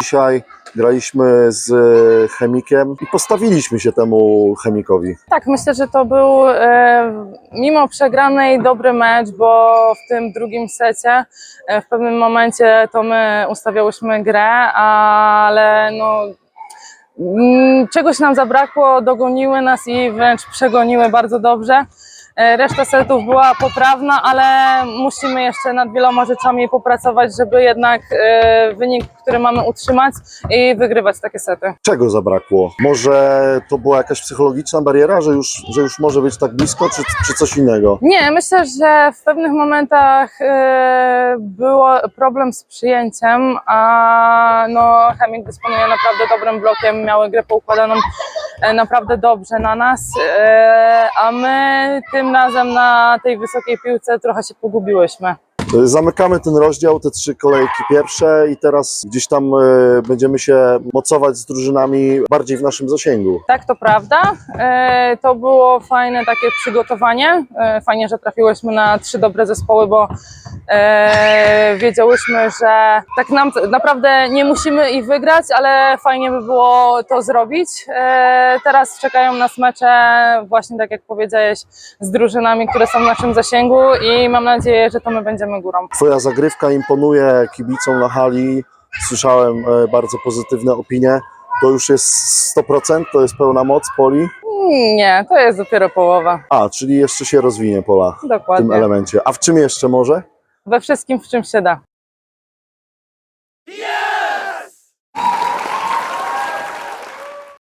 Dzisiaj graliśmy z e, chemikiem i postawiliśmy się temu chemikowi. Tak, myślę, że to był e, mimo przegranej dobry mecz, bo w tym drugim secie e, w pewnym momencie to my ustawiałyśmy grę, ale no, mm, czegoś nam zabrakło, dogoniły nas i wręcz przegoniły bardzo dobrze. E, Reszta setów była poprawna, ale musimy jeszcze nad wieloma rzeczami popracować, żeby jednak e, wynik, który mamy utrzymać i wygrywać takie sety. Czego zabrakło? Może to była jakaś psychologiczna bariera, że już, że już może być tak blisko, czy, czy coś innego? Nie, myślę, że w pewnych momentach e, było problem z przyjęciem, a no, Chemik dysponuje naprawdę dobrym blokiem, miały grę poukładaną naprawdę dobrze na nas, e, a my tym razem na tej wysokiej piłce trochę się pogubiłyśmy. E, Zamykamy ten rozdział, te trzy kolejki pierwsze i teraz gdzieś tam e, będziemy się mocować z drużynami bardziej w naszym zasięgu. Tak, to prawda. E, To było fajne takie przygotowanie. Fajnie, że trafiłyśmy na trzy dobre zespoły, bo wiedziałyśmy, że tak nam, naprawdę nie musimy ich wygrać, ale fajnie by było to zrobić. Teraz czekają nas mecze, właśnie tak jak powiedziałeś, z drużynami, które są w naszym zasięgu i mam nadzieję, że to my będziemy górą. Twoja zagrywka imponuje kibicom na hali. Słyszałem e, bardzo pozytywne opinie. To już jest 100%, to jest pełna moc poli. Nie, to jest dopiero połowa. A, czyli jeszcze się rozwinie pola w tym Dokładnie. elemencie. A w czym jeszcze może? We wszystkim, w czym się da.